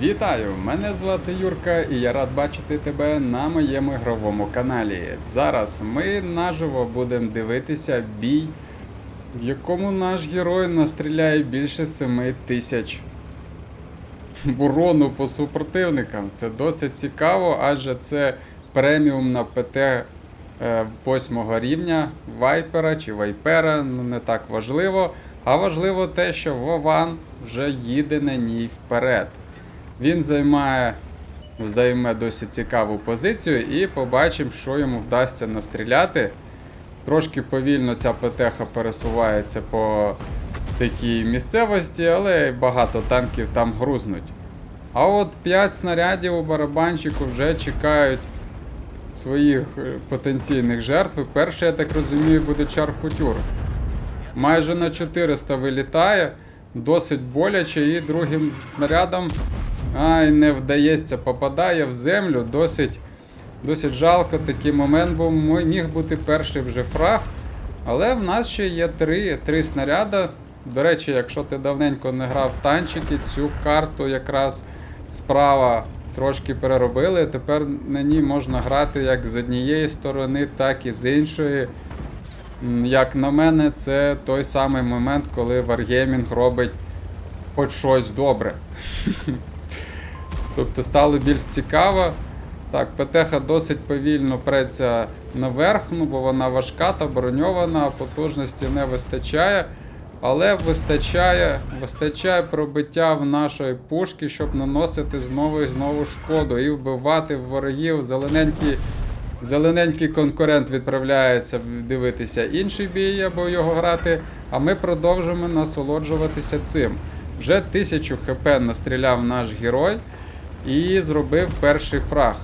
Вітаю! Мене звати Юрка і я рад бачити тебе на моєму ігровому каналі. Зараз ми наживо будемо дивитися бій, в якому наш герой настріляє більше 7 тисяч урону по супротивникам. Це досить цікаво, адже це преміум на ПТ 8 рівня Вайпера чи Вайпера, ну не так важливо. А важливо те, що Вован вже їде на ній вперед. Він займає, займе досить цікаву позицію і побачимо, що йому вдасться настріляти. Трошки повільно ця ПТХ пересувається по такій місцевості, але багато танків там грузнуть. А от 5 снарядів у барабанчику вже чекають своїх е, потенційних жертв. Перший, я так розумію, буде Чарфутюр. Майже на 400 вилітає, досить боляче, і другим снарядом ай, не вдається, попадає в землю. Досить, досить жалко такий момент, бо міг бути перший вже фраг. Але в нас ще є три, три снаряда. До речі, якщо ти давненько не грав в танчики, цю карту якраз справа трошки переробили. Тепер на ній можна грати як з однієї сторони, так і з іншої. Як на мене, це той самий момент, коли Wargaming робить хоч щось добре. Тобто стало більш цікаво. Так, ПТХ досить повільно преться наверх, ну, бо вона важка та броньована, потужності не вистачає. Але вистачає, вистачає пробиття в нашої пушки, щоб наносити знову і знову шкоду і вбивати ворогів. Зелененький, зелененький конкурент відправляється дивитися інший бій або його грати. А ми продовжимо насолоджуватися цим. Вже 1000 хп настріляв наш герой і зробив перший фраг.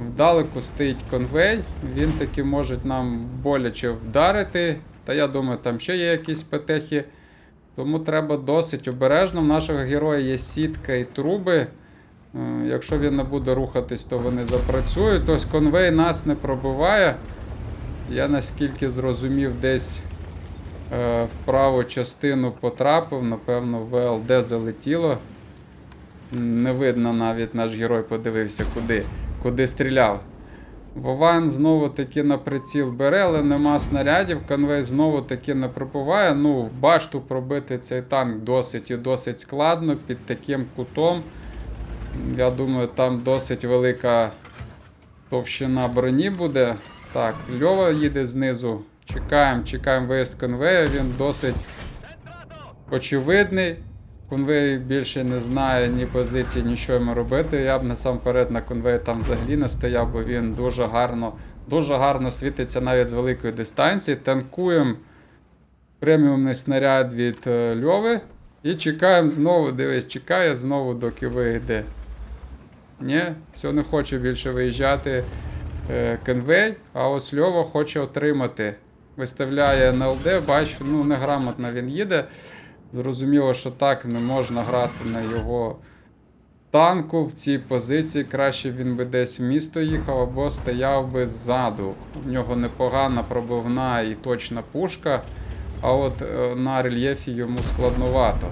Вдалеку стоїть конвей, він таки може нам боляче вдарити. Та я думаю, там ще є якісь петехи. Тому треба досить обережно. В нашого героя є сітка і труби. Е, Якщо він не буде рухатись, то вони запрацюють. Тобто конвей нас не пробиває. Я наскільки зрозумів, десь е, в праву частину потрапив, напевно, ВЛД залетіло. Не видно навіть наш герой подивився, куди, куди стріляв. Вован знову таки на приціл бере, але нема снарядів. Конвей знову таки не пробиває. Ну, в башту пробити цей танк досить і досить складно під таким кутом. Я думаю, там досить велика товщина броні буде. Так, Льова їде знизу. Чекаємо, чекаємо виїзд конвея. Він досить очевидний. Конвей більше не знає ні позиції, ні що йому робити. Я б насамперед на конвеї там взагалі не стояв, бо він дуже гарно, дуже гарно світиться навіть з великої дистанції. Танкуємо преміумний снаряд від е, Льови. І чекаємо знову, дивись, чекає знову, доки вийде. Ні, все не хоче більше виїжджати е, конвей, а ось Льова хоче отримати. Виставляє НЛД, бач, ну неграмотно він їде. Зрозуміло, що так не можна грати на його танку в цій позиції. Краще він би десь в місто їхав або стояв би ззаду. В нього непогана пробивна і точна пушка, а от е, на рельєфі йому складновато.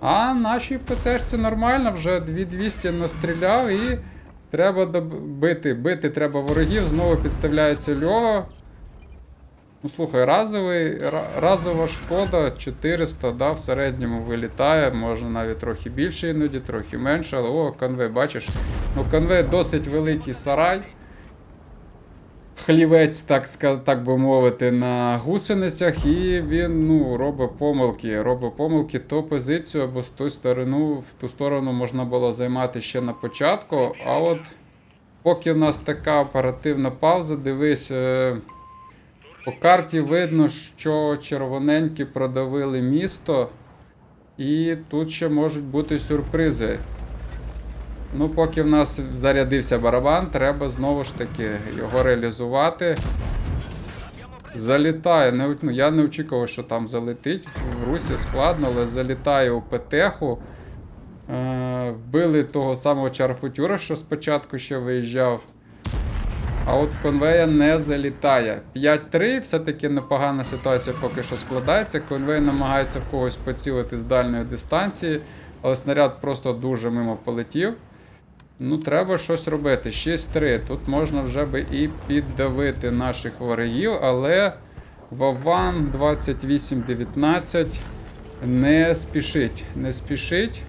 А нашій ПТшці нормально, вже 2200 настріляв і треба доб- бити. Бити треба ворогів, знову підставляється Льова. Ну слухай, разовий, разова шкода 400, да, в середньому вилітає, може навіть трохи більше іноді, трохи менше, але о, конвей, бачиш. Ну, конвей досить великий сарай. Хлівець, так, так би мовити, на гусеницях, і він ну, робить помилки. Робить помилки, то позицію або в ту сторону, в ту сторону можна було займати ще на початку. А от поки в нас така оперативна пауза, дивись. По карті видно, що червоненькі продавили місто, і тут ще можуть бути сюрпризи. Ну, поки в нас зарядився барабан, треба знову ж таки його реалізувати. Залітає. Не, ну, я не очікував, що там залетить. В русі складно, але залітає у ПТХу. Е, вбили того самого Чарфутюра, що спочатку ще виїжджав. А от в конвея не залітає. 5-3, все-таки непогана ситуація поки що складається. Конвей намагається в когось поцілити з дальньої дистанції. але снаряд просто дуже мимо полетів. Ну, треба щось робити. 6-3. Тут можна вже би і піддавити наших ворогів, але Вован 28-19 не спішить. Не спішить.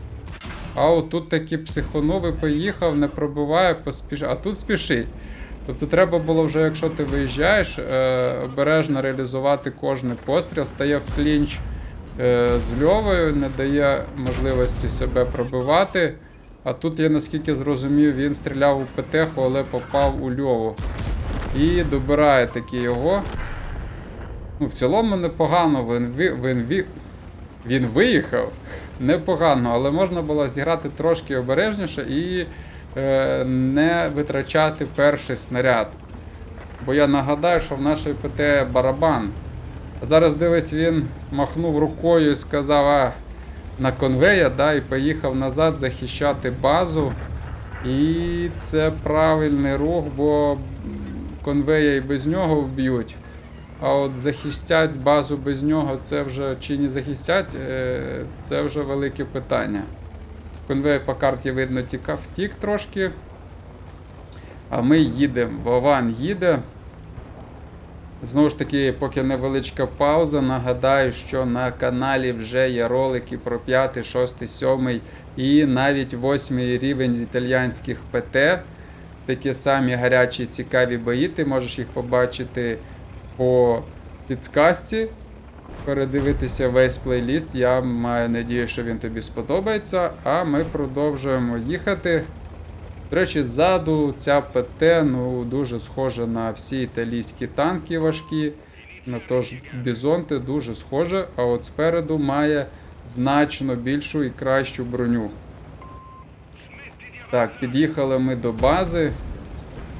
А отут таки психонови поїхав, не пробиває, поспіш... а тут спішить. Тобто треба було вже, якщо ти виїжджаєш, е, обережно реалізувати кожний постріл, стає в клінч е, з Льовою, не дає можливості себе пробивати. А тут я наскільки зрозумів, він стріляв у Петеху, але попав у Льову. І добирає таки його. Ну, в цілому непогано він, ві- він, ві- він виїхав. Непогано, але можна було зіграти трошки обережніше і не витрачати перший снаряд. Бо я нагадаю, що в нашої ПТ барабан. Зараз дивись, він махнув рукою і сказав, а на конвея, да, і поїхав назад захищати базу. І це правильний рух, бо конвея і без нього вб'ють. А от захистять базу без нього, це вже чи не захистять, е, це вже велике питання. Конвей по карті видно тікав, втік трошки. А ми їдемо. Вован їде. Знову ж таки, поки невеличка пауза, нагадаю, що на каналі вже є ролики про 5, 6, 7 і навіть 8 рівень італійських ПТ. Такі самі гарячі цікаві бої. Ти можеш їх побачити по підсказці. Передивитися весь плейліст. Я маю надію, що він тобі сподобається. А ми продовжуємо їхати. До речі, ззаду ця ПТ ну, дуже схожа на всі італійські танки важкі. На то бізонти дуже схоже, а от спереду має значно більшу і кращу броню. Так, під'їхали ми до бази.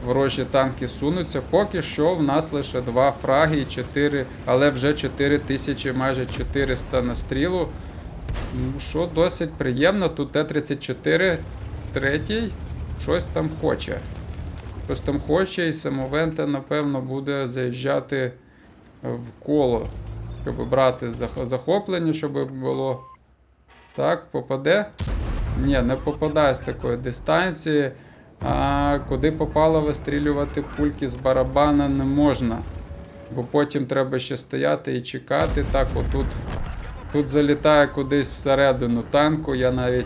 Ворожі танки сунуться. Поки що в нас лише два фраги і 4, але вже 4000, майже 400 на стрілу. Ну, Що досить приємно. Тут Т-34, третій, щось там хоче. Щось там хоче, і самовента, напевно, буде заїжджати в коло, щоб брати захоплення, щоб було. Так, попаде? Ні, не попадає з такої дистанції. А куди попало вистрілювати пульки з барабана не можна. Бо потім треба ще стояти і чекати. Так, отут тут залітає кудись всередину танку. Я навіть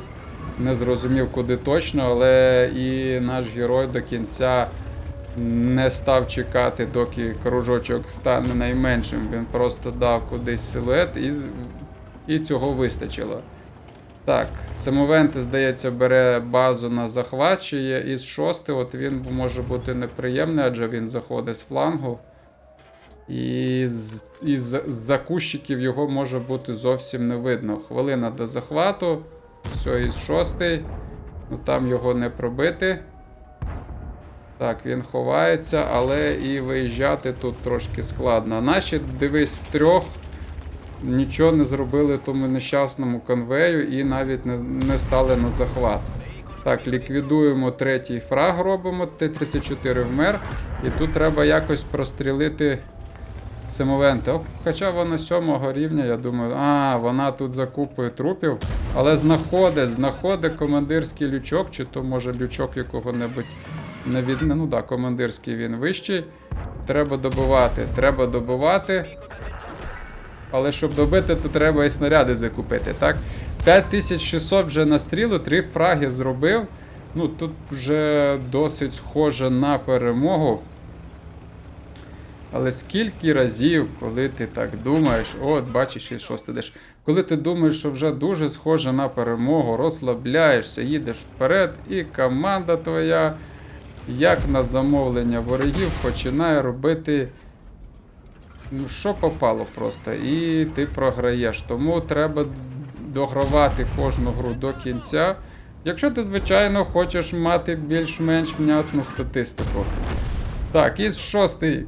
не зрозумів, куди точно, але і наш герой до кінця не став чекати, доки кружочок стане найменшим. Він просто дав кудись силует і, і цього вистачило. Так, Самовенти, здається, бере базу на захват, чи є із шости. От він може бути неприємний, адже він заходить з флангу. І з, із з-за кущиків його може бути зовсім не видно. Хвилина до захвату. Все, із шостий. Ну там його не пробити. Так, він ховається, але і виїжджати тут трошки складно. Наші, дивись, втрьох нічого не зробили тому нещасному конвею і навіть не, не стали на захват. Так, ліквідуємо третій фраг, робимо. Т-34 вмер. І тут треба якось прострілити Семовенти. О, Хоча вона сьомого рівня, я думаю, а, вона тут закупує трупів, але знаходить, знаходить командирський лючок, чи то може лючок якого-небудь не від... Ну да, командирський він вищий. Треба добивати, треба добивати. Але щоб добити, то треба і снаряди закупити, так? 5600 вже на стрілу, 3 фраги зробив. Ну, тут вже досить схоже на перемогу. Але скільки разів, коли ти так думаєш, от бачиш, і шосте деш. Коли ти думаєш, що вже дуже схоже на перемогу, розслабляєшся, їдеш вперед, і команда твоя, як на замовлення ворогів, починає робити що попало просто, і ти програєш. Тому треба догравати кожну гру до кінця. Якщо ти, звичайно, хочеш мати більш-менш внятну статистику. Так, із шостий.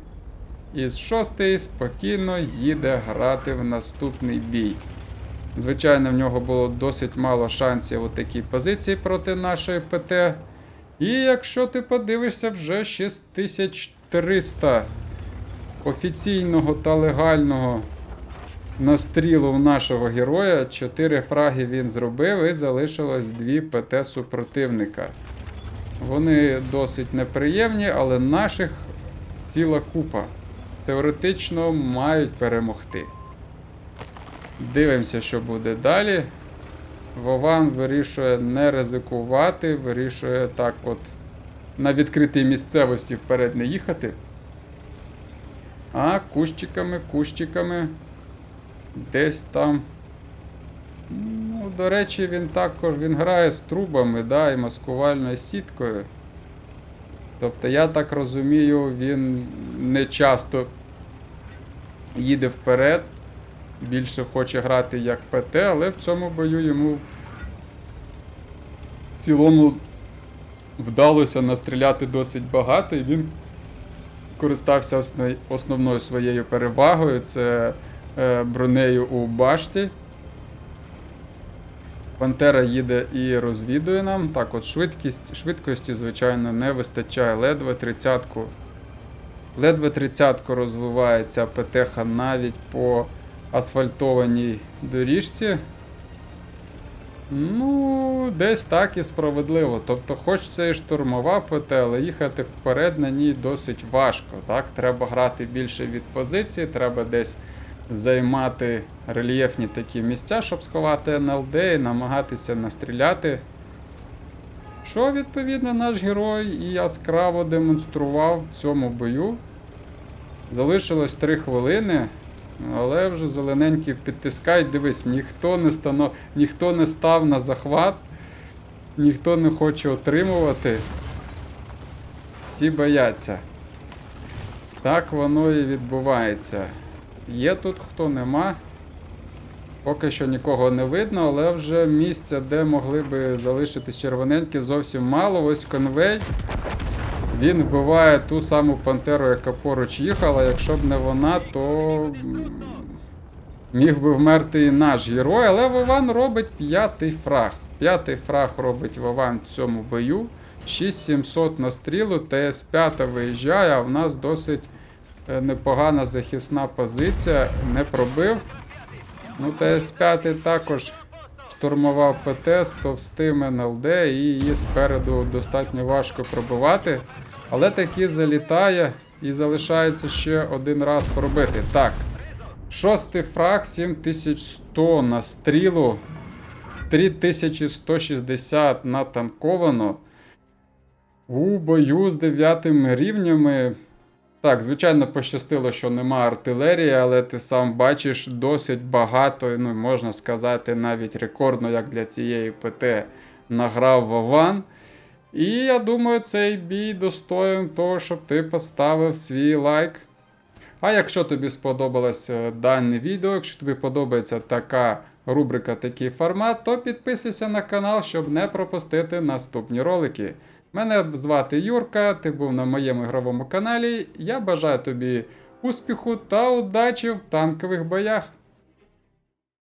Із шостий спокійно їде грати в наступний бій. Звичайно, в нього було досить мало шансів у такій позиції проти нашої ПТ. І якщо ти подивишся, вже 6300 офіційного та легального на стрілу в нашого героя. 4 фраги він зробив і залишилось 2 ПТ супротивника. Вони досить неприємні, але наших ціла купа. Теоретично мають перемогти. Дивимося, що буде далі. Вован вирішує не ризикувати, вирішує так от на відкритій місцевості вперед не їхати. А кущиками, кущиками. Десь там. Ну, до речі, він також він грає з трубами, да, і маскувальною сіткою. Тобто, я так розумію, він не часто їде вперед. Більше хоче грати як ПТ, але в цьому бою йому в цілому вдалося настріляти досить багато, і він користався основною своєю перевагою це е, бронею у башті. Пантера їде і розвідує нам. Так, от швидкість, швидкості, звичайно, не вистачає. Ледве 30-ку. Ледве 30-ку розвивається ПТХ навіть по асфальтованій доріжці. Ну, десь так і справедливо. Тобто, хоч це і штурмова ПТ, але їхати вперед на ній досить важко. Так? Треба грати більше від позиції, треба десь займати рельєфні такі місця, щоб сховати НЛД і намагатися настріляти. Що, відповідно, наш герой і яскраво демонстрував в цьому бою. Залишилось 3 хвилини. Але вже зелененькі підтискають, дивись, ніхто не стано... ніхто не став на захват, ніхто не хоче отримувати. Всі бояться. Так воно і відбувається. Є тут хто нема. Поки що нікого не видно, але вже місця, де могли би залишитись червоненькі, зовсім мало. Ось конвей. Він вбиває ту саму пантеру, яка поруч їхала. Якщо б не вона, то міг би вмерти і наш герой. Але Вован робить п'ятий фраг. П'ятий фраг робить Вован в цьому бою. 6700 на стрілу, ТС-5 виїжджає, а в нас досить е, непогана захисна позиція. Не пробив. Ну, ТС-5 також штурмував ПТ з НЛД і її спереду достатньо важко пробивати. Але таки залітає і залишається ще один раз пробити. Так. Шостий фраг 7100 на стрілу. 3160 натанковано. У бою з дев'ятими рівнями. Так, звичайно, пощастило, що нема артилерії, але ти сам бачиш досить багато, ну можна сказати, навіть рекордно, як для цієї ПТ награв Вован. І я думаю, цей бій достоїн того, щоб ти поставив свій лайк. А якщо тобі сподобалось е, дане відео, якщо тобі подобається така рубрика, такий формат, то підписуйся на канал, щоб не пропустити наступні ролики. Мене звати Юрка, ти був на моєму ігровому каналі. Я бажаю тобі успіху та удачі в танкових боях.